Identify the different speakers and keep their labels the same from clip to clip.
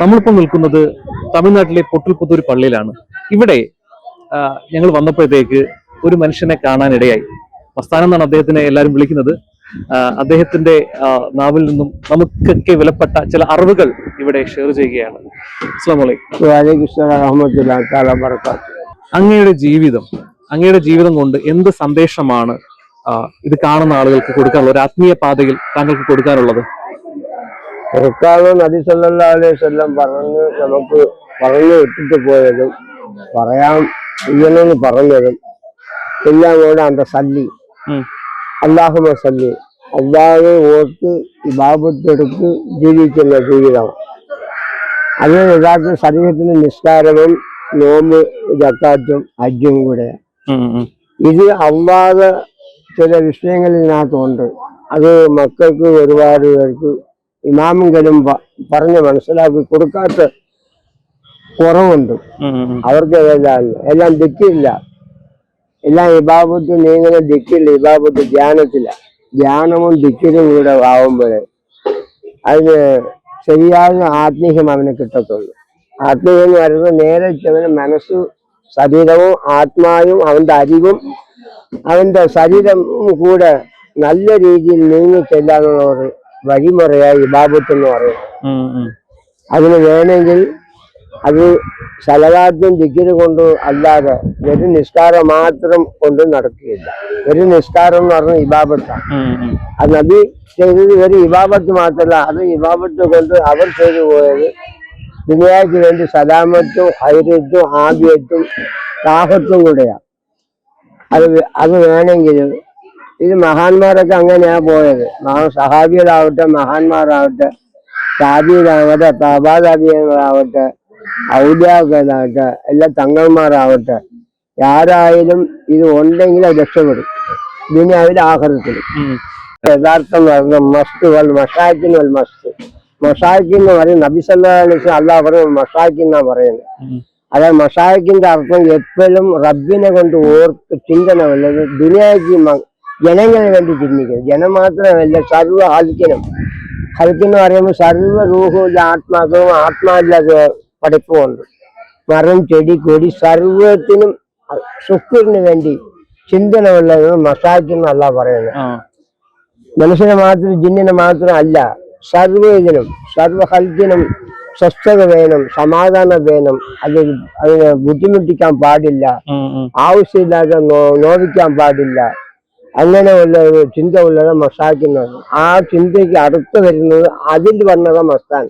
Speaker 1: നമ്മളിപ്പോൾ നിൽക്കുന്നത് തമിഴ്നാട്ടിലെ പൊട്ടിൽപുത്തൂർ പള്ളിയിലാണ്. ഇവിടെ ഞങ്ങൾ വന്നപ്പോഴത്തേക്ക് ഒരു മനുഷ്യനെ കാണാനിടയായി. പ്രസ്ഥാനം എന്നാണ് അദ്ദേഹത്തിനെ എല്ലാവരും വിളിക്കുന്നത്. അദ്ദേഹത്തിന്റെ നാവിൽ നിന്നും നമുക്കൊക്കെ വിലപ്പെട്ട ചില അറിവുകൾ ഇവിടെ ഷെയർ ചെയ്യുകയാണ്. അങ്ങയുടെ ജീവിതം അങ്ങയുടെ ജീവിതം കൊണ്ട് എന്ത് സന്ദേശമാണ് ഇത് കാണുന്ന ആളുകൾക്ക് കൊടുക്കാനുള്ളത്? ഒരു ആത്മീയ പാതയിൽ താങ്കൾക്ക് കൊടുക്കാനുള്ളത്?
Speaker 2: കൊടുക്കാതെ നബി സല്ലാ അലൈഹി വസല്ലം പറഞ്ഞ് നമുക്ക് പറഞ്ഞു വിട്ടിട്ട് പോയതും പറയാൻ ഇങ്ങനെന്ന് പറഞ്ഞതും. എല്ലാം കൂടെ അന്റെ സല്ലി. അള്ളാഹുമ സല്ലി. അള്ളാഹെ ഓർത്ത് ഇബാബത്തെടുത്ത് ജീവിക്കുന്ന ജീവിതമാണ് അത് യഥാർത്ഥ ശരീരത്തിന് നിസ്കാരവും നോമ്പ് ജക്കാറ്റും ഹജ്ജും കൂടെ. ഇത് അള്ളാഹ് ചില വിഷയങ്ങളിനകത്തുണ്ട്. അത് മക്കൾക്ക് ഒരുപാട് പേർക്ക് ഇമാമെങ്കിലും പറഞ്ഞ് മനസ്സിലാക്കി കൊടുക്കാത്ത കുറവുണ്ട്. അവർക്ക് എല്ലാം എല്ലാം ദിക്കില്ല. എല്ലാം ഇബാബത്ത് നീങ്ങുന്ന ദിക്കില്ല ഇബാബത്ത് ധ്യാനത്തില്ല. ധ്യാനവും ദിക്കിലും കൂടെ ആവുമ്പോൾ അതിന് ശരിയായ ആത്മീയം അവന് കിട്ടത്തുള്ളൂ. ആത്മീയം എന്ന് പറയുന്നത് നേരെ അവന് മനസ്സ് ശരീരവും ആത്മാവും അവന്റെ അറിവും അവന്റെ ശരീരം കൂടെ നല്ല രീതിയിൽ നീങ്ങി ചെല്ലാനുള്ള ഒരു വഴിമുറയായി ഇബാബത്ത് എന്ന് പറയുന്നത്. അതിന് വേണമെങ്കിൽ അത് സലവാദ്യം ദിക്കിന് കൊണ്ട് അല്ലാതെ ഒരു നിസ്കാരം മാത്രം കൊണ്ട് നടക്കുകയില്ല ഒരു നിസ്കാരം എന്ന് പറഞ്ഞ ഇബാബത്താണ്. അത് നബി ചെയ്തത് ഒരു ഇബാബത്ത് മാത്രമല്ല അത് ഇബാബത്ത് കൊണ്ട് അവർ ചെയ്തു പോയത് ദുനിയായ്ക്ക് വേണ്ടി സലാമത്തും ഹൈറത്തും ആദ്യത്തും താഹത്തും കൂടെയാണ് അത് അത് വേണമെങ്കിൽ ഇത് മഹാന്മാരൊക്കെ അങ്ങനെയാ പോയത്. സഹാബികളാവട്ടെ മഹാന്മാരാവട്ടെ താബികളാവട്ടെ താബാതാബികളാവട്ടെ ഔദ്യാകളാവട്ടെ എല്ലാ തങ്ങന്മാരാവട്ടെ ആരായാലും ഇത് ഉണ്ടെങ്കിൽ അത് രക്ഷപ്പെടും. ഇതിനെ അവർ ആഹൃതത്തിൽ. യഥാർത്ഥം പറഞ്ഞ മസ്ത് വൽ മഷാക്കിൻ വൽ മസ്ത് മഷാക്കി എന്ന് പറയും നബി സല്ലല്ലാഹു അലൈഹി വസല്ലം അള്ളാഹ് പറയും മഷാക്കി എന്നാ പറയുന്നത്. അതായത് മഷാക്കിന്റെ അർത്ഥം എപ്പോഴും റബ്ബിനെ കൊണ്ട് ഓർത്ത് ചിന്തന വല്ലത് ദുനിയാക്ക് ജനങ്ങളെ വേണ്ടി ചിന്തിക്കുന്നത് ജനം മാത്രമല്ല സർവ ഹൽക്കിനും. ഹൽക്കെന്ന് പറയുമ്പോൾ സർവ റൂഹും ആത്മാക്കളും ആത്മാവില്ലാതെ പഠിപ്പുമുണ്ട് മരം ചെടി കൊടി സർവത്തിനും സുഖിന് വേണ്ടി ചിന്തന ഉള്ളത് മഷാക്കെന്നല്ല പറയുന്നത്. മനുഷ്യനെ മാത്രം ജിന്നിനെ മാത്രം അല്ല സർവ ഇതിനും സർവ ഹൽക്കിനും സ്വസ്ഥത വേണം സമാധാനം വേണം. അത് അതിനെ ബുദ്ധിമുട്ടിക്കാൻ പാടില്ല. ആവശ്യമില്ലാതെ നോവിക്കാൻ പാടില്ല. അങ്ങനെയുള്ള ഒരു ചിന്ത ഉള്ളത് മസാക്കിനാണ് ആ ചിന്തയ്ക്ക് അടുത്ത് വരുന്നത് അതിൽ വന്നത് മസ്താൻ.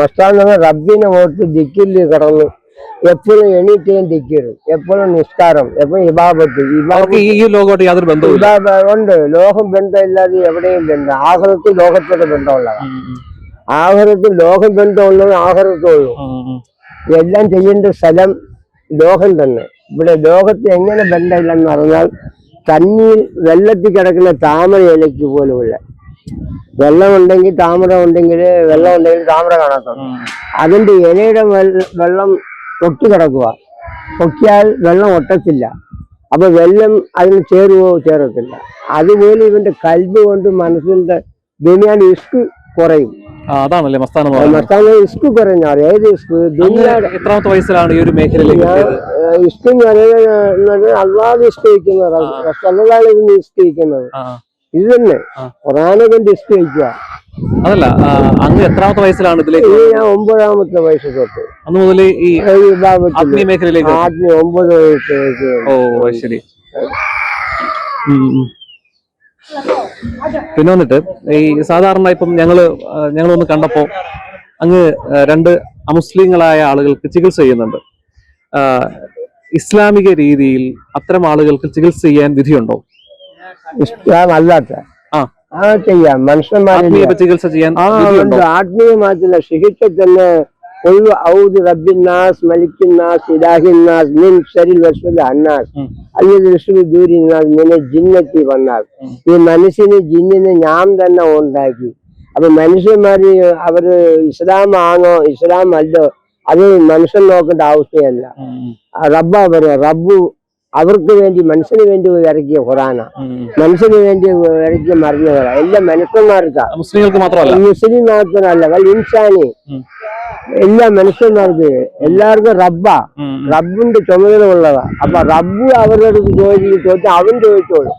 Speaker 2: മസ്താൻ എന്ന് റബ്ബിനെ ഓർത്ത് ദിക്കിൽ കിടന്ന് എപ്പോഴും എണീറ്റയും ദിക്കരും എപ്പോഴും നിസ്കാരം എപ്പോഴും ഇബാബത്ത്
Speaker 1: ലോകമായിട്ട് യാതൊരു
Speaker 2: ബന്ധവും ഉണ്ട്. ലോകം ബന്ധമില്ലാതെ എവിടെയും ബന്ധം. ആഹ്ലത്തിൽ ലോകത്തോട് ബന്ധമുള്ളതാണ്.
Speaker 1: ഉം.
Speaker 2: ആഹ്റത്തിൽ ലോകം ബന്ധമുള്ളത്
Speaker 1: ഉം.
Speaker 2: എല്ലാം ചെയ്യേണ്ട സ്ഥലം ലോകം തന്നെ. ഇവിടെ ലോകത്ത് എങ്ങനെ ബന്ധമില്ലെന്ന് പറഞ്ഞാൽ തന്നിൽ വെള്ളത്തിൽ കിടക്കുന്ന താമര ഇലയ്ക്ക് പോലുമില്ല വെള്ളമുണ്ടെങ്കിൽ താമര ഉണ്ടെങ്കിൽ വെള്ളം ഉണ്ടെങ്കിൽ താമര കാണത്തുള്ളൂ
Speaker 1: ഉം.
Speaker 2: അതിന്റെ ഇലയുടെ വെള്ളം തൊട്ട് കിടക്കുക. പൊക്കിയാൽ വെള്ളം ഒട്ടത്തില്ല. അപ്പൊ വെള്ളം അതിന് ചേരുവോ ചേരത്തില്ല. അതുപോലെ ഇവന്റെ കൽബ് കൊണ്ട് മനസ്സിന്റെ ബനിയാൻ ഇഷ്ക് കുറയും.
Speaker 1: അതാണല്ലേ മസ്താന മസ്താന പറയുന്നത്?
Speaker 2: മസ്താന ഞാൻ ഏത്
Speaker 1: അങ്ങ് എത്രാമത്തെ വയസ്സിലാണ് ഈ ഒരു മേഖലയിലേക്ക് എത്തിയത്?
Speaker 2: ഞാൻ അള്ളാഹ് ഇസ്കരിക്കുന്നത് റസല്ലാളിന് ഇസ്കരിക്കുന്നത്
Speaker 1: ആ,
Speaker 2: ഇത് തന്നെ. ഖുറാനെ കൊണ്ട്
Speaker 1: അതല്ല അങ്ങ് എത്രാമത്തെ വയസ്സിലാണ് ഇതിലേക്ക്
Speaker 2: ഞാൻ ഒമ്പതാമത്തെ വയസ്സ് തൊട്ട്.
Speaker 1: അന്ന് മുതൽ ഈ ആത്മീയ മേഖലയിലേക്ക്?
Speaker 2: ആദ്യം ഒമ്പത് വയസ്സ്
Speaker 1: ഓ ശരി. പിന്നെ വന്നിട്ട് ഈ സാധാരണ ഇപ്പം ഞങ്ങൾ ഞങ്ങളൊന്ന് കണ്ടപ്പോൾ അങ്ങ് രണ്ട് അമുസ്ലിങ്ങളായ ആളുകൾക്ക് ചികിത്സ ചെയ്യുന്നുണ്ട്. ഇസ്ലാമിക രീതിയിൽ അത്തരം ആളുകൾക്ക് ചികിത്സ ചെയ്യാൻ വിധിയുണ്ടോ?
Speaker 2: ഇസ്ലാം അല്ലാത്ത
Speaker 1: ആ.
Speaker 2: ചെയ്യാം.
Speaker 1: മനുഷ്യന്മാരെ ചികിത്സ ചെയ്യാൻ
Speaker 2: ആത്മീയമായിട്ടുള്ള ശിഹിച്ച തന്നെ കൊള്ളു ഔദ് റബ്ബിന്നാസ് മലിക്കിന്നാസ് ഇലാഹിന്നാസ് മിൻ
Speaker 1: ശരിൽ
Speaker 2: വസ്വൽ അന്നാസ്. അയ്യത് വിഷ്ണു ജൂരി ഇങ്ങനെ ജിന്നെത്തി വന്നാൽ. ഈ മനുഷ്യനെ ജിന്നിനെ ഞാൻ തന്നെ ഉണ്ടാക്കി. അപ്പൊ മനുഷ്യന്മാര് അവർ ഇസ്ലാം ആണോ ഇസ്ലാം അല്ലോ അത് മനുഷ്യൻ നോക്കേണ്ട ആവശ്യമല്ല റബ്ബ അവർ റബ്ബു അവർക്ക് വേണ്ടി മനുഷ്യന് വേണ്ടി ഇറക്കിയ ഖുറാന. മനുഷ്യന് വേണ്ടി ഇറക്കിയ മറിഞ്ഞ ഖുറാൻ എല്ലാം മനുഷ്യന്മാർക്കാ.
Speaker 1: മുസ്ലിങ്ങൾക്ക് മാത്രമല്ല.
Speaker 2: മുസ്ലിം മാത്രമല്ല. ഇൻസാനി. എല്ലാ മനുഷ്യന്മാർക്ക് എല്ലാവർക്കും റബ്ബാ. റബ്ബിന്റെ ചുമതല ഉള്ളതാ. അപ്പൊ റബ്ബ് അവരുടെ അടുത്ത് ചോദിച്ചു ചോദിച്ചാൽ അവൻ ചോദിച്ചോളൂ.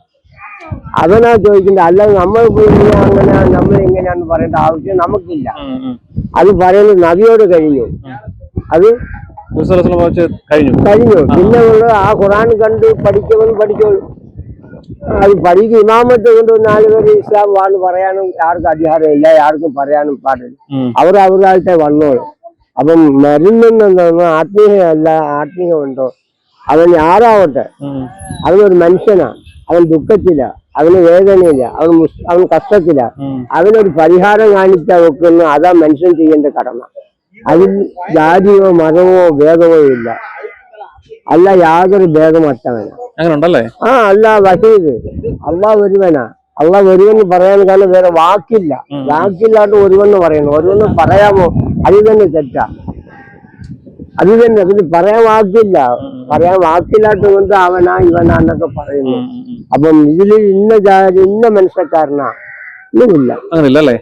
Speaker 2: അവനാ ചോദിക്കുന്നത്. അല്ലാതെ നമ്മൾ പോയി അങ്ങനെ നമ്മൾ എങ്ങനെയാണെന്ന് പറയേണ്ട ആവശ്യം നമുക്കില്ല. അത് പറയുന്നത് നബിയോട് കഴിഞ്ഞു. അത്
Speaker 1: കഴിഞ്ഞു.
Speaker 2: കഴിഞ്ഞു പിന്നെ ഉള്ളത് ആ ഖുറാൻ കണ്ട് പഠിക്കുമെന്ന് പഠിച്ചോളൂ. അത് പഠിക്കും. ഇമാമത്തെ കൊണ്ട് നാല് പേര് ഇസ്ലാം വാന്ന് പറയാനും ആർക്കും അധികാരമില്ല ആർക്കും പറയാനും പാടില്ല. അവർ അവരുടെ വന്നോളൂ. അപ്പം മരുന്നെന്ന് ആത്മീയമല്ല ആത്മീയമുണ്ടോ? അവൻ ആരാവട്ടെ. അവനൊരു മനുഷ്യനാ. അവൻ ദുഃഖത്തില. അവന് വേദനയില്ല അവൻ അവൻ കഷ്ടത്തില. അവനൊരു പരിഹാരം കാണിച്ചാൽ വെക്കുന്ന അതാ മനുഷ്യൻ ചെയ്യേണ്ട കടമ. അതിൽ ജാതിയോ മതമോ ഭേദമോ ഇല്ല. അല്ല യാതൊരു ഭേദമറ്റവനാ.
Speaker 1: അങ്ങനെ ഉണ്ടല്ലേ
Speaker 2: ആ അല്ല വഹീദ്. അള്ളാഹ് ഒരുവനാ. അള്ളാഹ് വരുമെന്ന് പറയാൻ കാരണം വേറെ വാക്കില്ല. വാക്കില്ലാണ്ട് ഒരുവെന്ന് പറയുന്നു. ഒരുവെന്ന് പറയാമോ? അത് തന്നെ തെറ്റാ. അത് തന്നെ അതിന് പറയാൻ വാക്കില്ല. പറയാൻ വാക്കില്ലാത്ത കൊണ്ട് അവനാ ഇവനാന്നൊക്കെ പറയുന്നു. അപ്പം ഇതിൽ ഇന്ന ഇന്ന മനുഷ്യക്കാരനാ? ഇന്നില്ല
Speaker 1: അങ്ങനെയില്ല അല്ലേ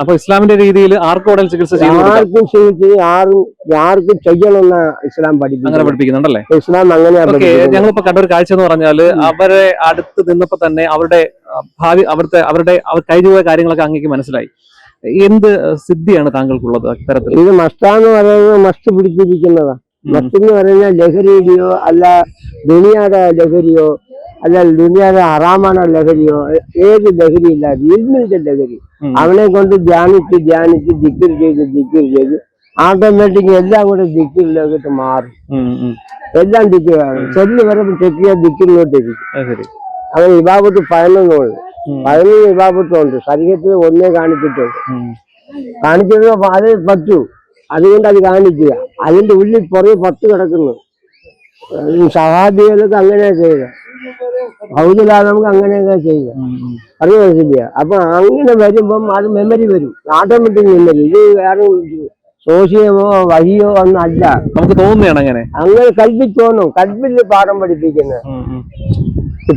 Speaker 1: അപ്പൊ ഇസ്ലാമിന്റെ രീതിയിൽ ആർക്കും ചികിത്സ.
Speaker 2: ആർക്കും ചെയ്ത് ആരും ആർക്കും ചെയ്യണമെന്ന ഇസ്ലാം
Speaker 1: അങ്ങനെ
Speaker 2: പഠിപ്പിക്കുന്നു
Speaker 1: പഠിപ്പിക്കുന്നുണ്ടല്ലേ
Speaker 2: ഇസ്ലാം അങ്ങനെയാണ്
Speaker 1: ഞങ്ങളിപ്പോ കണ്ട ഒരു കാഴ്ച എന്ന് പറഞ്ഞാൽ അവരെ അടുത്ത് നിന്നപ്പോ തന്നെ അവരുടെ ഭാവി അവിടുത്തെ അവരുടെ അവർ കഴിഞ്ഞുപോയ കാര്യങ്ങളൊക്കെ അങ്ങേക്ക് മനസ്സിലായി. എന്ത് സിദ്ധിയാണ് താങ്കൾക്കുള്ളത് അത്തരത്തിൽ?
Speaker 2: ഇത് മസ്താന്ന് പറയുന്നത് മസ്റ്റ് പിടിച്ചിരിക്കുന്നതാ. മസ്റ്റ് എന്ന് പറഞ്ഞാൽ ലഹരിയുടെയോ അല്ല ദുനിയാടെ ലഹരിയോ അല്ല ദുനിയാടെ അറാമാണോ ലഹരിയോ? ഏത് ലഹരി ഇല്ല ഇൽമിന്റെ ലഹരി. അവനെ കൊണ്ട് ധ്യാനിച്ച് ധ്യാനിച്ച് ദിക്കിർ ചെയ്ത് ദിക്കിർ ചെയ്ത് ഓട്ടോമാറ്റിക് എല്ലാം കൂടെ ദിക്കിലോട്ട് മാറും. എല്ലാം ദിക്കിറാണ് ചെല്ല് വരെ ചെക്കിയ ദിക്കിലോട്ട് ഇരിക്കും അവൻ ഇബാബത്ത് പതിനൊന്നുണ്ട്. പതിനൊന്ന് ഇബാബത്തുണ്ട് ശരീരത്തിൽ ഒന്നേ കാണിച്ചിട്ടുണ്ട് കാണിച്ചിരുന്ന അത് പറ്റൂ. അതുകൊണ്ട് അത് കാണിക്കുക. അതിന്റെ ഉള്ളിൽ പുറകെ പത്ത് കിടക്കുന്നു. സഹാബികൾക്ക് അങ്ങനെ ചെയ്യുക. ഭൗതിലാതെ നമുക്ക് അങ്ങനെയൊക്കെ ചെയ്യുക. അറിയ മനസ്സില്ല അപ്പൊ അങ്ങനെ വരുമ്പം അത് മെമ്മറി വരും. ഓട്ടോമാറ്റിക് മെമ്മറി ഇത് വേറെ സോഷ്യമോ വഹിയോ ഒന്നും അല്ല
Speaker 1: നമുക്ക് തോന്നുകയാണ് അങ്ങനെ.
Speaker 2: അങ്ങനെ കൽപ്പിച്ചോന്നും കൽപ്പിൽ പാഠം പഠിപ്പിക്കുന്നത്.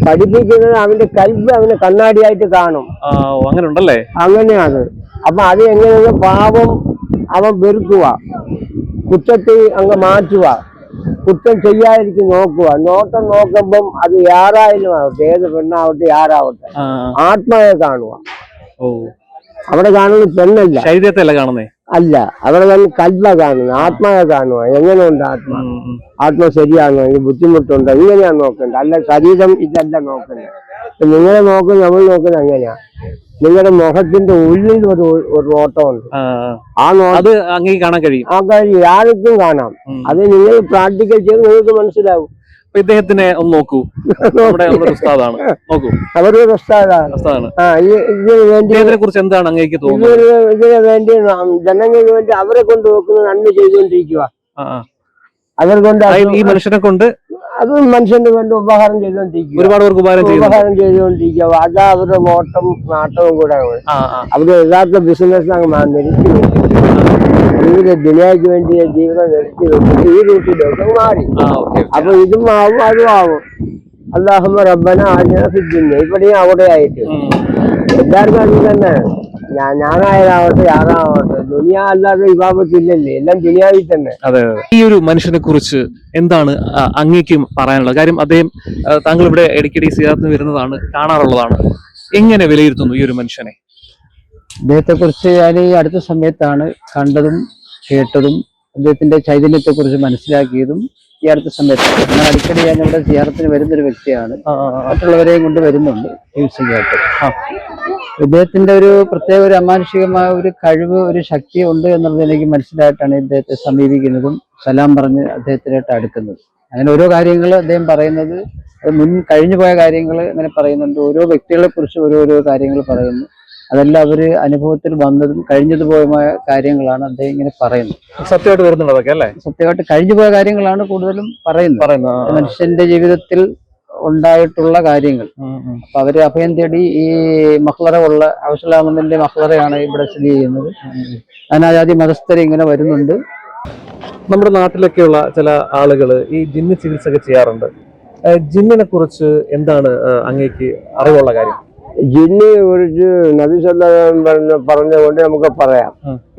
Speaker 2: പഠിപ്പിക്കുന്നത് അവന്റെ കൽപ്പ് അവന്റെ കണ്ണാടിയായിട്ട് കാണും.
Speaker 1: അങ്ങനെ ഉണ്ടല്ലേ?
Speaker 2: അങ്ങനെയാണ്. അപ്പൊ അത് എങ്ങനെയാണ് പാപം അവൻ വെറുക്കുക. കുറ്റത്തെ അങ്ങ് മാറ്റുക. കുറ്റം ചെയ്യാതിരിക്കും നോക്കുക. നോട്ടം നോക്കുമ്പം അത് ആരായാലും ആവട്ടെ ഏത് പെണ്ണാവട്ടെ ആരാവട്ടെ.
Speaker 1: ആ,
Speaker 2: ആത്മാവെ കാണുക. അവിടെ കാണുന്നത് പെണ്ണല്ല.
Speaker 1: ശരീരത്തെ കാണുന്നേ?
Speaker 2: അല്ല അവിടെ കാണുന്ന കല്ല കാണുന്നത് ആത്മാവെ കാണുക. എങ്ങനെയുണ്ട് ആത്മാ? ആത്മാ ശരിയാണോ? എനിക്ക് ബുദ്ധിമുട്ടുണ്ടോ? ഇങ്ങനെയാണ് നോക്കേണ്ടത്. അല്ല ശരീരം ഇതല്ല നോക്കുന്നത് നിങ്ങളെ നോക്കുന്നത് നമ്മൾ നോക്കുന്നത് അങ്ങനെയാ. നിങ്ങളുടെ മുഖത്തിന്റെ ഉള്ളിൽ ഒരു ഒരു നോട്ടമുണ്ട്.
Speaker 1: ആ, അത് അങ്ങേക്ക് കാണാൻ കഴിയും.
Speaker 2: ആ കഴിയും ആർക്കും കാണാം. അത് നിങ്ങൾ പ്രാക്ടിക്കൽ ചെയ്ത് നിങ്ങൾക്ക് മനസ്സിലാവും.
Speaker 1: അപ്പൊ ഇദ്ദേഹത്തിനെ ഒന്ന് നോക്കൂ. നമ്മുടെ ഉസ്താദാണ്. നോക്കൂ.
Speaker 2: അവരൊരു
Speaker 1: ഉസ്താദാണ്. ഇദ്ദേഹത്തിനെ കുറിച്ച് എന്താണ് അങ്ങേക്ക് തോന്നുന്നത്?
Speaker 2: ഇതിന് വേണ്ടി ജനങ്ങൾക്ക് വേണ്ടി അവരെ കൊണ്ട് നോക്കുന്ന നന്മ ചെയ്തുകൊണ്ടിരിക്കുക. അവർ കൊണ്ട്
Speaker 1: ഈ മനുഷ്യനെ കൊണ്ട്
Speaker 2: അത് മനുഷ്യന് വേണ്ടി ഉപകാരം ചെയ്തുകൊണ്ടിരിക്കുക.
Speaker 1: ഒരുപാട് പേർക്ക് ഉപകാരം
Speaker 2: ഉപകാരം ചെയ്തുകൊണ്ടിരിക്കുക. അത് അവരുടെ ഓട്ടം നാട്ടവും കൂടെ അവരുടെ യഥാർത്ഥ ബിസിനസ് അങ്ങ് നിർത്തി ജീവിത ദിനയ്ക്ക് വേണ്ടി ജീവിതം നിർത്തി വെച്ചിട്ട് ഈ റൂട്ടിലേക്ക് മാറി. അപ്പൊ ഇതും ആവും അതും ആവും അള്ളാഹുമ്മ റബ്ബന ആജ്ഞ ഫിദ്ദുനിയ ഇവിടെയും അവിടെ ആയിട്ട് എല്ലാവർക്കും അത് തന്നെ ഞാനായാലാവട്ടെ ആരാവട്ടെ ദുനിയ അല്ലാതെ വിഭാഗത്തില്ലല്ലേ എല്ലാം ദുനിയാവിൽ തന്നെ.
Speaker 1: അതെ അതെ. ഈ ഒരു മനുഷ്യനെ കുറിച്ച് എന്താണ് അങ്ങേക്കും പറയാനുള്ളത്? കാര്യം അദ്ദേഹം താങ്കൾ ഇവിടെ ഇടയ്ക്കിടെ സിയാത്തിന് വരുന്നതാണ് കാണാറുള്ളതാണ്. എങ്ങനെ വിലയിരുത്തുന്നു ഈ ഒരു മനുഷ്യനെ?
Speaker 3: അദ്ദേഹത്തെ കുറിച്ച് ഞാൻ ഈ അടുത്ത സമയത്താണ് കണ്ടതും കേട്ടതും അദ്ദേഹത്തിന്റെ ചൈതന്യത്തെ കുറിച്ച് മനസ്സിലാക്കിയതും ഈ അടുത്ത സമയത്ത്. ഞാൻ അടിക്കടി ഞാൻ ഇവിടെ സിയാറത്തിന് വരുന്നൊരു വ്യക്തിയാണ്. മറ്റുള്ളവരെയും കൊണ്ട് വരുന്നുണ്ട്. ചികിത്സയ്ക്കായിട്ട് ഇദ്ദേഹത്തിന്റെ ഒരു പ്രത്യേക ഒരു അമാനുഷികമായ ഒരു കഴിവ് ഒരു ശക്തി ഉണ്ട് എന്നുള്ളത് എനിക്ക് മനസ്സിലായിട്ടാണ് ഇദ്ദേഹത്തെ സമീപിക്കുന്നതും സലാം പറഞ്ഞ് അദ്ദേഹത്തിനായിട്ട് അടുക്കുന്നത്. അങ്ങനെ ഓരോ കാര്യങ്ങൾ അദ്ദേഹം പറയുന്നത് മുൻ കഴിഞ്ഞു പോയ കാര്യങ്ങൾ അങ്ങനെ പറയുന്നുണ്ട്. ഓരോ വ്യക്തികളെ കുറിച്ച് ഓരോരോ കാര്യങ്ങൾ പറയുന്നു. അതെല്ലാം അവർ അനുഭവത്തിൽ വന്നതും കഴിഞ്ഞതു കഴിഞ്ഞതുപോയ കാര്യങ്ങളാണ് അദ്ദേഹം ഇങ്ങനെ പറയുന്നത്.
Speaker 1: സത്യമായിട്ട് വരുന്നുണ്ട് അതൊക്കെ അല്ലേ?
Speaker 3: സത്യമായിട്ട് കഴിഞ്ഞു പോയ കാര്യങ്ങളാണ് കൂടുതലും പറയുന്നത്.
Speaker 1: പറയുന്ന
Speaker 3: മനുഷ്യന്റെ ജീവിതത്തിൽ ഉണ്ടായിട്ടുള്ള കാര്യങ്ങൾ. അപ്പൊ അവർ അഭയം തേടി ഈ മഹ്ലറ ഉള്ള അവസലാമന്ദന്റെ മഹ്ലറയാണ് ഇവിടെ സ്ഥിതി ചെയ്യുന്നത്. അനാജാതി മതസ്ഥർ ഇങ്ങനെ വരുന്നുണ്ട്.
Speaker 1: നമ്മുടെ നാട്ടിലൊക്കെയുള്ള ചില ആളുകൾ ഈ ജിന്ന് ചികിത്സ ഒക്കെ ചെയ്യാറുണ്ട് ജിന്നിനെ കുറിച്ച് എന്താണ് അങ്ങേക്ക് അറിവുള്ള കാര്യം?
Speaker 2: ജിന്നിനെ കുറിച്ച് നബി സല്ലാഹം പറഞ്ഞ പറഞ്ഞതുകൊണ്ട് നമുക്ക് പറയാം.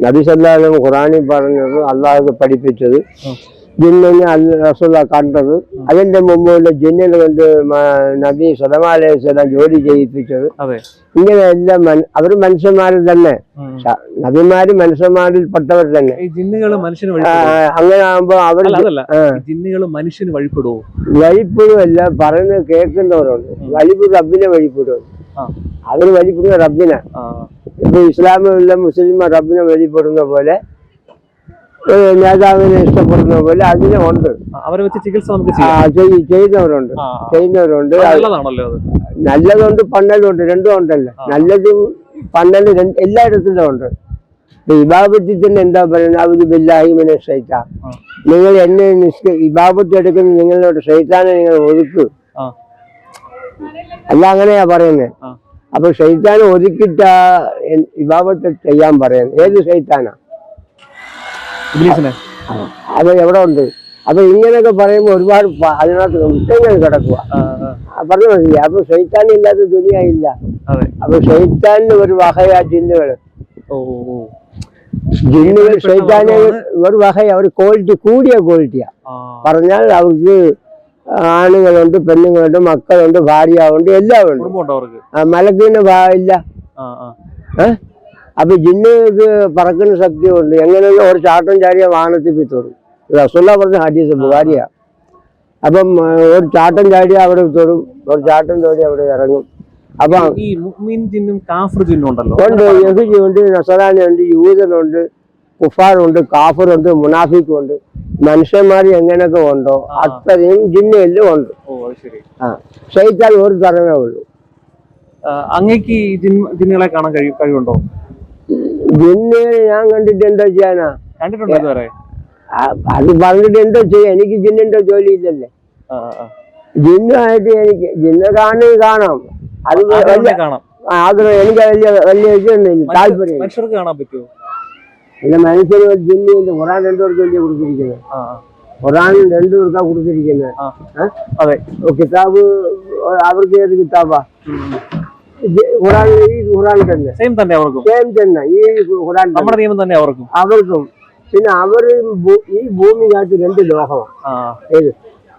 Speaker 2: നബി സല്ലാഹം ഖുറാനിൽ പറഞ്ഞത് അള്ളാഹ് പഠിപ്പിച്ചത്. ജിന്നിനെ റസൂല കണ്ടത്. അതിന്റെ മുമ്പുള്ള ജിന്നിൽ കൊണ്ട് നബി സലമാ അലൈഹി സ്വലാം ജോലി ചെയ്യിപ്പിച്ചത്. ഇങ്ങനെയെല്ലാം അവർ മനുഷ്യന്മാരിൽ തന്നെ. നബിമാര് മനുഷ്യന്മാരിൽ പെട്ടവർ തന്നെ. അങ്ങനെ ആകുമ്പോ അവർ
Speaker 1: ജിന്നുകൾ മനുഷ്യന് വഴിപ്പെടുവോ?
Speaker 2: വഴിപ്പെടുവല്ല പറഞ്ഞ് പറയുന്നത് കേൾക്കുന്നവരുണ്ട്. വഴിപ്പ് റബ്ബിനെ വഴിപ്പെടും.
Speaker 1: ആ
Speaker 2: അവർ വഴിപ്പെടുന്ന റബ്ബിനെ. ഇപ്പൊ ഇസ്ലാമിലുള്ള മുസ്ലിം റബ്ബിനെ വഴിപ്പെടുന്ന പോലെ നേതാവിനെ ഇഷ്ടപ്പെടുന്ന പോലെ അതിനെ ഉണ്ട്.
Speaker 1: അവരെ വെച്ച് ചികിത്സ നമുക്ക്
Speaker 2: ചെയ്യുന്നവരുണ്ട്. ചെയ്യുന്നവരുണ്ട്. നല്ലതുണ്ട് പണ്ണലും ഉണ്ട് രണ്ടും ഉണ്ടല്ലോ. നല്ലതും പണ്ണൽ എല്ലായിടത്തിലും ഉണ്ട്. ഇപ്പൊ ഇബാബത്തിൽ തന്നെ എന്താ പറയുന്നത്? അവർ ബില്ലാഹിമിനെ ഷൈത്ത
Speaker 1: ആ.
Speaker 2: നിങ്ങൾ എന്നെ നിഷ്ക ഇബാബത്ത് എടുക്കുന്ന നിങ്ങളോട് ഷൈത്താനെ നിങ്ങൾ ഒതുക്ക്.
Speaker 1: ആ.
Speaker 2: അല്ല അങ്ങനെയാ പറയുന്നത് അപ്പൊ ഷെയ്ത്താൻ ഒതുക്കിട്ട ഇബാബത്ത് ചെയ്യാൻ പറയുന്നത് ഏത്
Speaker 1: ഷെയ്ത്താനാ?
Speaker 2: അത് എവിടെ ഉണ്ട്? അപ്പൊ ഇങ്ങനെയൊക്കെ പറയുമ്പോൾ ഒരുപാട് അതിനകത്ത് വിഷയങ്ങൾ കിടക്കുക പറഞ്ഞു മനസ്സിലായി അപ്പൊ ഷെയ്ത്താൻ ഇല്ലാത്ത ദുനിയ
Speaker 1: ഇല്ല
Speaker 2: അപ്പൊ ഷെയ്ത്താനിന് ഒരു വകയാ ജിന്നുകൾ
Speaker 1: ജിന്നുകൾ
Speaker 2: ഷെയ്ത്താനെ ഒരു വകയാ ഒരു ക്വാളിറ്റി കൂടിയ ക്വാളിറ്റിയാ. പറഞ്ഞാൽ അവർക്ക് ആണുങ്ങളുണ്ട് പെണ്ണുങ്ങളുണ്ട് മക്കളുണ്ട് ഭാര്യ ഉണ്ട് എല്ലാം ഉണ്ട്.
Speaker 1: ഉണ്ടോ
Speaker 2: മലക്കിന് ഇല്ല. അപ്പൊ ജിന്നുക്ക് പറക്കുന്ന ശക്തിയുണ്ട് എങ്ങനെയുള്ള ഒരു ചാട്ടം ചാടിയ വാഹനത്തിൽ പിത്തോടും റസുല്ല പറഞ്ഞ ഹദീസ് ബുഹാരിയാ അപ്പം ഒരു ചാട്ടം ചാടി അവിടെ തൊടും. ഒരു ചാട്ടം തോടി അവിടെ ഇറങ്ങും. അപ്പൊ
Speaker 1: ഈ മുഅ്മിൻ ജിന്നും കാഫർ ജിന്നും ഉണ്ടല്ലോ.
Speaker 2: ഉണ്ട് യഹുജി ഉണ്ട് നസറാനുണ്ട് യൂതനുണ്ട് കുഫാറുണ്ട് കാഫറുണ്ട് മുനാഫിക്കുണ്ട്. മനുഷ്യന്മാർ എങ്ങനെയൊക്കെ ഉണ്ടോ അത്രയും ജിന്നയെല്ലാം ഉണ്ട്. ആ. ഷെയ്ത്താൻ ഒരു തരമേ ഉള്ളൂ.
Speaker 1: അങ്ങേക്ക് ഈ ജിന്നുകളെ കാണാൻ കഴിയും കഴിവുണ്ടോ?
Speaker 2: ജിന്നുകളെ ഞാൻ കണ്ടിട്ട് എന്താ ചെയ്യാനാ?
Speaker 1: കണ്ടിട്ടുണ്ടോ ഇതുവരെ?
Speaker 2: അത് പറഞ്ഞിട്ട് എന്തോ ചെയ്യാം? എനിക്ക് ജിന്നിന്റെ ജോലി ഇല്ലല്ലേ. ജിന്നായിട്ട് എനിക്ക് ജിന്ന കാണി കാണാം. അത്
Speaker 1: ആഗ്രഹം
Speaker 2: എനിക്ക് വലിയ വലിയ താല്പര്യം
Speaker 1: മനുഷ്യർക്ക് കാണാൻ പറ്റുമോ
Speaker 2: പിന്നെ മനുഷ്യന് ഒരു ജിന്നിന്റെ ഖുറാൻ രണ്ടു പേർക്ക് വേണ്ടി കൊടുത്തിരിക്കുന്നത് ഖുറാൻ രണ്ടു പേർക്കാ കൊടുത്തിരിക്കുന്നത്?
Speaker 1: അതെ.
Speaker 2: കിതാബ് അവർക്ക് ഏത് കിതാബാ? ഖുറാൻ ഈ ഖുറാൻ തന്നെ.
Speaker 1: സെയിം തന്നെ അവർക്കും.
Speaker 2: സെയിം തന്നെ ഈ ഖുറാൻ തന്നെ.
Speaker 1: നമ്മുടെ നിയമം തന്നെ അവർക്കും.
Speaker 2: അവർക്കും. പിന്നെ അവർ ഭൂ- ഈ ഭൂമിക്കകത്ത് രണ്ട് ലോകമാണ്
Speaker 1: ആ
Speaker 2: ഏത്?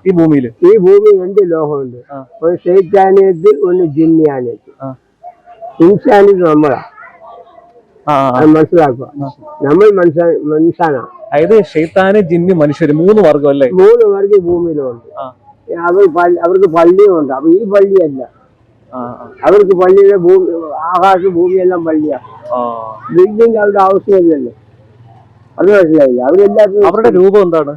Speaker 1: ഈ ഭൂമിയിൽ
Speaker 2: ഈ ഭൂമി രണ്ട് ലോകമുണ്ട്.
Speaker 1: ആ.
Speaker 2: ഒരു ഷെയ്റ്റാനിയത്ത് ഒന്ന് ജിന്നിയാനിയത്ത്
Speaker 1: ആ.
Speaker 2: നമ്മളാ. മനസ്സിലാക്കുക. നമ്മൾ മനുഷ്യ മനുഷ്യനാ.
Speaker 1: അതായത് ഷെയ്ത്താന് ജിന്ന് മനുഷ്യര് മൂന്ന് വർഗം അല്ലേ
Speaker 2: മൂന്ന് പേർക്ക് ഭൂമിയിലുണ്ട്. അവർ അവർക്ക് പള്ളിയുണ്ട്. അപ്പൊ ഈ പള്ളിയല്ല. അവർക്ക് പള്ളിയിലെ ഭൂമി ആകാശ ഭൂമിയെല്ലാം പള്ളിയാ. ബിൽഡിംഗ് അവരുടെ ആവശ്യമില്ലല്ലോ. അത് മനസ്സിലായില്ല? അവരെല്ലാവർക്കും
Speaker 1: അവരുടെ രൂപം എന്താണ്?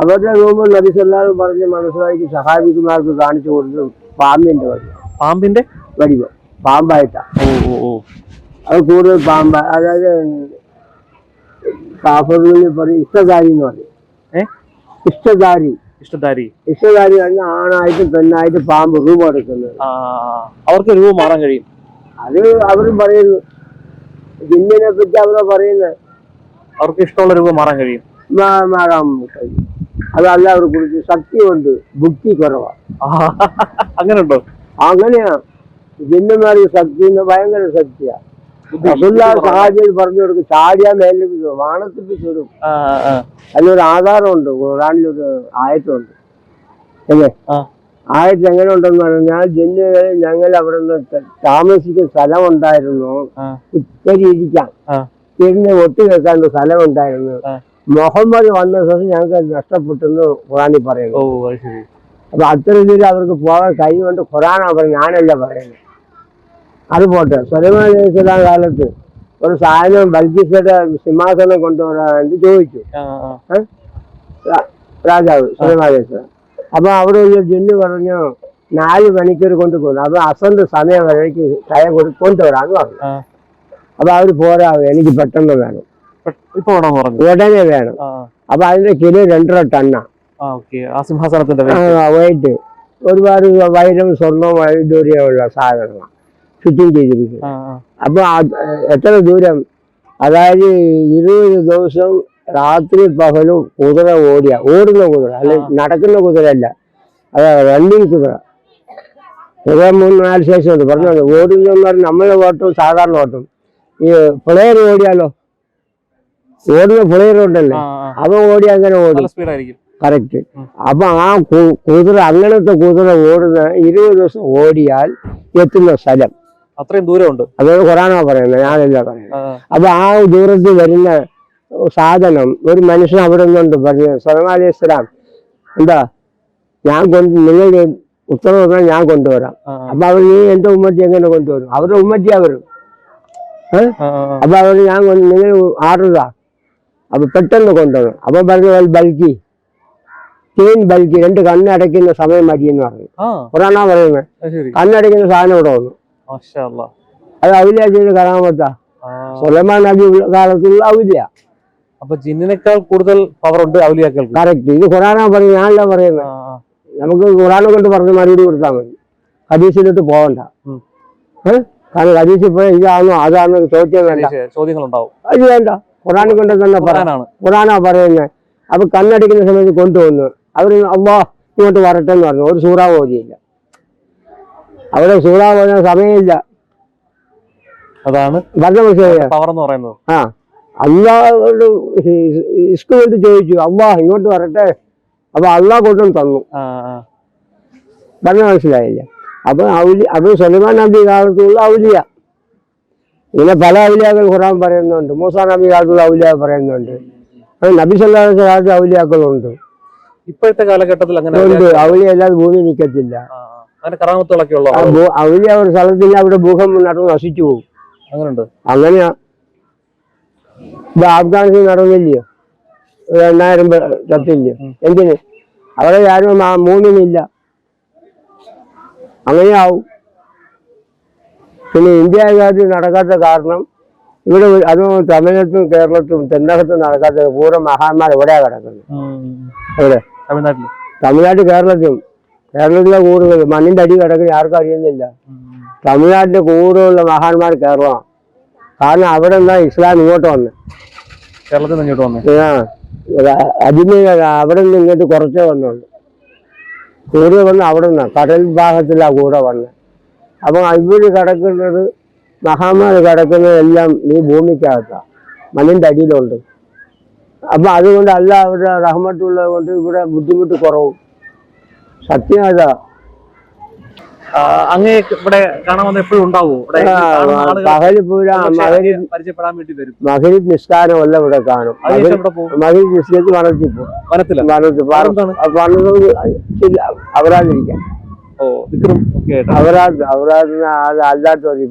Speaker 2: അവരുടെ രൂപം നബിസല്ലാന്ന് പറഞ്ഞ് മനസ്സിലാക്കി സഹായിക്കുന്നവർക്ക് കാണിച്ചു കൊടുത്തു പാമ്പിന്റെ വരിക
Speaker 1: പാമ്പിന്റെ?
Speaker 2: വരിക പാമ്പായിട്ടാ.
Speaker 1: ഓ ഓ ഓ.
Speaker 2: അത് കൂടുതൽ പാമ്പ അതായത് കാഫറുകളിൽ പറയും ഇഷ്ടധാരി എന്ന് പറയും. ഇഷ്ടധാരി.
Speaker 1: ഇഷ്ടധാരി.
Speaker 2: ഇഷ്ടധാരി പറഞ്ഞാൽ ആണായിട്ട് പെണ്ണായിട്ട് പാമ്പ് രൂപം എടുക്കുന്നത്.
Speaker 1: അവർക്ക് രൂപം മാറാൻ കഴിയും.
Speaker 2: അത് അവരും പറയുന്നു. ജിന്നിനെ പറ്റി അവരോ പറയുന്നത്
Speaker 1: അവർക്ക് ഇഷ്ടമുള്ള രൂപം മാറാൻ കഴിയും.
Speaker 2: മാറാൻ കഴിയും. അതല്ല അവർ കുറിച്ച് ശക്തിയുണ്ട് ബുദ്ധി കുറവാണ്
Speaker 1: ആ, അങ്ങനെ ഉണ്ടോ
Speaker 2: അങ്ങനെയാ. ജിന്നന്മാർക്ക് ശക്തി ഭയങ്കര ശക്തിയാ. സഹാബികൾ പറഞ്ഞു കൊടുക്കും ചാടിയാ മേലെ വാണത്തിപ്പി ചൊരും വിടും
Speaker 1: ആധാരം ഉണ്ട്
Speaker 2: അതിനൊരു ആധാരമുണ്ട് ഖുറാനിലൊരു ആയത്തുണ്ട്. അല്ലേ? ആയത്ത് എങ്ങനെ ഉണ്ടെന്ന് പറഞ്ഞാൽ ജന്മകളിൽ ഞങ്ങൾ അവിടെ നിന്ന് താമസിക്കുന്ന സ്ഥലം ഉണ്ടായിരുന്നു
Speaker 1: ആ.
Speaker 2: ഇരിക്കാൻ ഇരിക്കാം ഇരുന്ന് ഒട്ടി വെക്കാണ്ട് സ്ഥലം ഉണ്ടായിരുന്നു മുഹമ്മദ് വന്ന ശേഷം ഞങ്ങൾക്ക് നഷ്ടപ്പെട്ടെന്ന് ഖുറാനിൽ പറയുന്നു. അപ്പൊ അത്തരം രീതിയിൽ അവർക്ക് പോകാൻ കഴിയുകൊണ്ട് ഖുറാനാണ് പറയുന്നത് ഞാനല്ല പറയുന്നത്. അത് പോട്ടെ. സുലൈമാൻ കാലത്ത് ഒരു സാധനം ബൽക്കിസയുടെ സിംഹാസനം കൊണ്ടുവരാൻ വേണ്ടി ചോദിച്ചു. രാജാവ് സുലൈമാൻ അലൈഹി അപ്പൊ അവിടെ ഒരു ജിന്ന് പറഞ്ഞു നാല് മണിക്കൂർ കൊണ്ട് പോകുന്നു അപ്പൊ അസന്ത് സമയം വരേക്ക് കയ കൊടുത്ത് കൊണ്ടുവരാന്ന് പറഞ്ഞു. അപ്പൊ അവർ പോരാ എനിക്ക് പെട്ടെന്ന് വേണം. ഉടനെ വേണം. അപ്പൊ അതിന്റെ കിലോ രണ്ടര ടണ്ണാ.
Speaker 1: സിംഹാസനത്തിന്റെ
Speaker 2: വൈറ്റ് ഒരുപാട് വൈരം സ്വർണവും വൈഡൂര്യമുള്ള സാധനങ്ങളാണ് ഫിറ്റിംഗ് ചെയ്തിരിക്കുന്നത്
Speaker 1: ആ ആ.
Speaker 2: അപ്പൊ എത്ര ദൂരം? അതായത് ഇരുപത് ദിവസം രാത്രി പകലും കുതിര ഓടിയ. ഓടുന്ന കുതിര അല്ലെ നടക്കുന്ന കുതിര അല്ല അതാ റണ്ണിങ് കുതിര. കുതിര മൂന്ന് നാല് സ്റ്റേഷൻ ഉണ്ട്. പറഞ്ഞു ഓടുന്നതെന്ന് പറഞ്ഞാൽ നമ്മളെ ഓട്ടം സാധാരണ ഓട്ടം. ഈ പ്ലെയർ ഓടിയാലോ? ഓടുന്ന
Speaker 1: ആ.
Speaker 2: അവൻ ഓടി അങ്ങനെ ഓടും. കറക്റ്റ്. അപ്പൊ ആ കുതിര അങ്ങനത്തെ കുതിര ഓടുന്ന ഇരുപത് ദിവസം ഓടിയാൽ എത്തുന്ന സ്ഥലം.
Speaker 1: അത്രയും ദൂരമുണ്ട്.
Speaker 2: അത് ഖുറാനാ പറയുന്നത് ഞാനല്ല പറയുന്നത്. അപ്പൊ ആ ദൂരത്തിൽ വരുന്ന സാധനം ഒരു മനുഷ്യൻ അവിടെ നിന്നുണ്ട് പറഞ്ഞു സ്വലം അലി ഇസ്ലാം എന്താ? ഞാൻ കൊണ്ട് നിങ്ങളുടെ ഉത്തരവ് പറഞ്ഞാൽ ഞാൻ കൊണ്ടുവരാം. അപ്പൊ അവർ നീ എന്റെ ഉമ്മത്തി എങ്ങനെ കൊണ്ടുവരും? അവരുടെ ഉമ്മത്തി
Speaker 1: അവരും.
Speaker 2: അപ്പൊ അവർ ഞാൻ നിങ്ങൾ ആറുക അപ്പൊ പെട്ടെന്ന് കൊണ്ടുവരും അപ്പൊ പറഞ്ഞു "വൽ ബൽക്കി തേൻ ബൽക്കി രണ്ട് കണ്ണടയ്ക്കുന്ന സമയം മതി എന്ന് പറഞ്ഞു ഒരാണാ പറയുന്നത്. കണ്ണടയ്ക്കുന്ന സാധനം ഇവിടെ വന്നു. അത് ചെയ്ത് കറാമത്താ സുലൈമാൻ നബി കാലത്തുള്ള അവിലിയ.
Speaker 1: അപ്പൊ ജിന്നിനേക്കാൾ കൂടുതൽ പവർ ഉണ്ട് ഔലിയാക്കൾക്ക്
Speaker 2: കറക്റ്റ് ഇത് ഖുറാനാ പറയുന്നത് ഞാനല്ല പറയുന്നത്. നമുക്ക് ഖുറാനെ കൊണ്ട് പറഞ്ഞ് മറുപടി കൊടുത്താൽ മതി. ഹദീസിലോട്ട് പോകണ്ട? കാരണം ഹദീസ് ഇപ്പൊ ഇതാണോ അതാണോ ചോദ്യം വേണ്ട.
Speaker 1: ചോദ്യങ്ങളുണ്ടാവും.
Speaker 2: അത് വേണ്ട. ഖുറാനെ കൊണ്ട് തന്നെ
Speaker 1: പറയാനാണ്
Speaker 2: ഖുറാനാ പറയുന്നത്. അപ്പൊ കണ്ണടിക്കുന്ന സമയത്ത് കൊണ്ടുവന്നു അവർ അള്ളാ ഇങ്ങോട്ട് വരട്ടെ എന്ന് പറഞ്ഞു. ഒരു സൂറാവ് ഓതിയില്ല അവിടെ സൂറാ പോയ സമയമില്ല.
Speaker 1: അതാണ് പവർ എന്ന് പറയുന്നത്.
Speaker 2: ആ. അള്ളാഹോട് ഇസ്കു കൊണ്ട് ചോദിച്ചു അള്ളാഹ് ഇങ്ങോട്ട് വരട്ടെ? അപ്പൊ അള്ളാഹ് കൊണ്ടും തന്നു. പറഞ്ഞ മനസ്സിലായില്ല. അപ്പൊ ഔലി അത് സലിമാൻ നബി കാലത്തുള്ള ഔലിയ. ഇങ്ങനെ പല ഔലിയാക്കൾ ഖുറാൻ പറയുന്നുണ്ട്. മൂസാ നബി കാലത്തുള്ള ഔലിയ പറയുന്നുണ്ട്. നബി സല്ലാഹു കാലത്ത് ഔലിയാക്കളുണ്ട്.
Speaker 1: ഇപ്പോഴത്തെ കാലഘട്ടത്തിൽ അങ്ങനെ
Speaker 2: ഔലിയ അല്ലാതെ ഭൂമി നിൽക്കത്തില്ല.
Speaker 1: അങ്ങനെ കറാമത്തുകളൊക്കെ ഉള്ളോ?
Speaker 2: ഒരു സ്ഥലത്തിൽ അവിടെ ഭൂകമ്പം നടന്ന് നശിച്ചു പോകും. അങ്ങനെയാ. ഇത് അഫ്ഗാനിസ്ഥാൻ നടന്നില്ലയോ? പേർ ചത്തില്ലയോ. എന്തിന്? അവിടെ ആരും ആ മൂന്നിനില്ല അങ്ങനെയാവും. പിന്നെ ഇന്ത്യക്കാർക്ക് നടക്കാത്ത കാരണം ഇവിടെ അതും തമിഴത്തും കേരളത്തും തെന്നകത്തും നടക്കാത്ത പൂർവ മഹാന്മാർ എവിടെയാ കിടക്കുന്നത്. എവിടെ?
Speaker 1: തമിഴ്നാട്ടിൽ
Speaker 2: തമിഴ്നാട്ടിൽ കേരളത്തിലും. കേരളത്തിലെ കൂടുതൽ? മണ്ണിന്റെ അടി കിടക്കുന്ന ആർക്കും അറിയുന്നില്ല. തമിഴ്നാട്ടിലെ കൂടുതലുള്ള മഹാന്മാർ കേരളമാണ്. കാരണം അവിടെ നിന്നാ ഇസ്ലാം ഇങ്ങോട്ട് വന്ന്.
Speaker 1: കേരളത്തിൽ നിന്ന് ഇങ്ങോട്ട് വന്നേ.
Speaker 2: അതിന് അവിടെ നിന്ന് ഇങ്ങോട്ട് കുറച്ചേ വന്നുള്ളൂ. കൂടുതൽ വന്ന് അവിടെ നിന്നാണ് കടൽ ഭാഗത്തിലാ കൂടെ വന്ന്. അപ്പം ഇവർ കിടക്കുന്നത് മഹാന്മാർ കിടക്കുന്നതെല്ലാം ഈ ഭൂമിക്കകത്താണ് മണ്ണിന്റെ അടിയിലുണ്ട്. അപ്പം അതുകൊണ്ട് അല്ല അവരുടെ റഹ്മത്തുള്ളത് കൊണ്ട് ഇവിടെ ബുദ്ധിമുട്ട് കുറവും. സത്യം അതാ.
Speaker 1: അങ്ങേ ഇവിടെ കാണാൻ വന്ന എപ്പോഴും ഉണ്ടാവോ? പരിചയപ്പെടാൻ വേണ്ടി വരും.
Speaker 2: മകരീബ് നിസ്കാരമല്ല ഇവിടെ കാണും.
Speaker 1: പോകും?
Speaker 2: മകരീബ് നിസ്കരിച്ച് വനത്തിപ്പോ
Speaker 1: വനത്തില?
Speaker 2: വനത്ത്
Speaker 1: എന്താണ്
Speaker 2: വന്നത് അവരാതിരിക്കാം.
Speaker 1: ഓ വിക്രം
Speaker 2: അവരാത് അവരാത് അല്ലാത്ത ഒരു.